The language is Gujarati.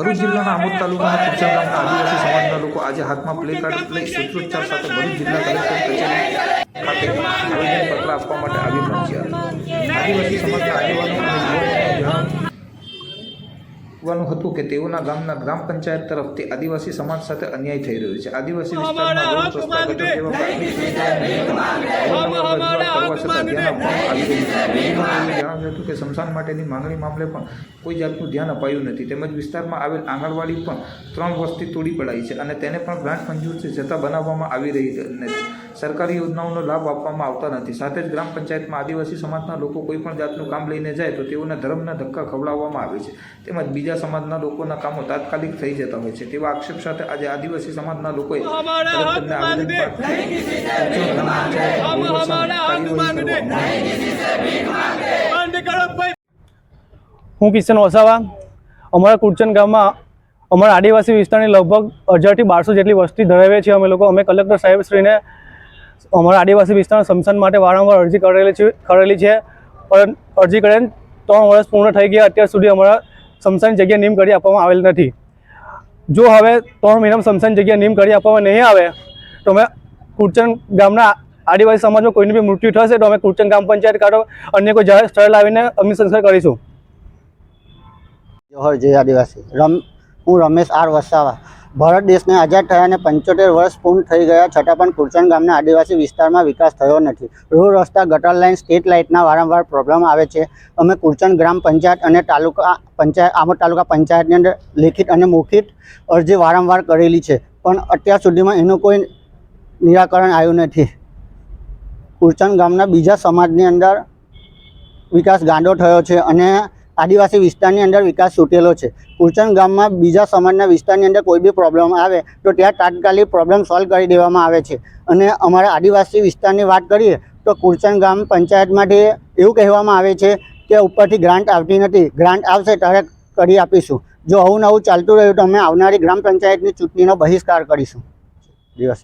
ભરૂચ જિલ્લાના આમોદ તાલુકાના કુચા ગામના આદિવાસી સમાજના લોકો આજે હાથમાં પ્લે કાર્ડ લઈ સૂત્રોચ્ચાર સાથે ભરૂચ જિલ્લા કલેક્ટર કચેરી ખાતે આવેદનપત્ર આપવા માટે આવી પહોંચ્યા આદિવાસી સમાજના આગેવાનો યુવકોને હતું કે તેઓના ગામના ગ્રામ પંચાયત તરફથી આદિવાસી સમાજ સાથે અન્યાય થઈ રહ્યો છે. આદિવાસી વિસ્તારમાં રોડ રસ્તા ગટર જેવા પ્રાથમિક સુવિધાઓ કે સ્મશાન માટેની માંગણી મામલે પણ કોઈ જાતનું ધ્યાન અપાયું નથી. તેમજ વિસ્તારમાં આવેલ આંગણવાડી પણ ત્રણ વર્ષથી તોડી પડાઈ છે અને તેને પણ ગ્રાન્ટ મંજૂર છે છતાં બનાવવામાં આવી રહી નથી. સરકારી યોજનાઓનો લાભ આપવામાં આવતા નથી. સાથે જ ગ્રામ પંચાયતમાં આદિવાસી સમાજના લોકો કોઈ પણ જાતનું કામ લઈને જાય તો તેઓના ધર્મના ધક્કા ખવડાવવામાં આવે છે. તેમજ બીજા સમાજના લોકોના કામો તાત્કાલિક થઈ જતા હોય છે. તેવા આક્ષેપ સાથે આજે આદિવાસી સમાજના લોકોએ હું કિશન વસાવા અમારા કુરચન ગામમાં અમારા આદિવાસી વિસ્તારની લગભગ હજારથી બારસો જેટલી વસ્તી ધરાવીએ છીએ અમે લોકો. અમે કલેક્ટર સાહેબશ્રીને અમારા આદિવાસી વિસ્તારના સ્મશાન માટે વારંવાર અરજી કરેલી છે કરેલી છે. પણ અરજી કરીને ત્રણ વર્ષ પૂર્ણ થઈ ગયા. અત્યાર સુધી અમારા સમસાન જગ્યા નિયમ કરી આપવામાં આવેલ નથી. જો હવે ત્રણ મહિનામાં સમસાન જગ્યા નિયમ કરી આપવામાં નહીં આવે, તો અમે કુરચન ગામના આદિવાસી સમાજમાં કોઈની બી મૃત્યુ થશે તો અમે કુરચંદ ગ્રામ પંચાયત કાઢો, અન્ય કોઈ જાહેર સ્થળ લાવીને અગ્નિ સંસ્કાર કરીશું. જોહર જય આદિવાસી. રમ, હું રમેશ આર વસાવા. ભારત દેશને આઝાદ થયાને પંચોતેર વર્ષ પૂર્ણ થઈ ગયા છતાં પણ કુરચંદ ગામના આદિવાસી વિસ્તારમાં વિકાસ થયો નથી. રોડ, રસ્તા, ગટર લાઇન, સ્ટ્રીટ લાઇટના વારંવાર પ્રોબ્લેમ આવે છે. અમે કુરચંદ ગ્રામ પંચાયત અને તાલુકા પંચાયત આમોદ તાલુકા પંચાયતની અંદર લેખિત અને મૌખિત અરજી વારંવાર કરેલી છે. પણ અત્યાર સુધીમાં એનું કોઈ નિરાકરણ આવ્યું નથી. કુરચણ ગામના બીજા સમાજની અંદર વિકાસ ગાંડો થયો છે અને આદિવાસી વિસ્તારની અંદર વિકાસ છૂટેલો છે. કુરચણ ગામમાં બીજા સમાજના વિસ્તારની અંદર કોઈ બી પ્રોબ્લેમ આવે તો ત્યાં તાત્કાલિક પ્રોબ્લેમ સોલ્વ કરી દેવામાં આવે છે. અને અમારા આદિવાસી વિસ્તારની વાત કરીએ તો કુરચણ ગામ પંચાયતમાંથી એવું કહેવામાં આવે છે કે ઉપરથી ગ્રાન્ટ આવતી નથી. ગ્રાન્ટ આવશે ત્યારે કરી આપીશું. જો આવું નવું ચાલતું રહ્યું તો અમે આવનારી ગ્રામ પંચાયતની ચૂંટણીનો બહિષ્કાર કરીશું. દિવસ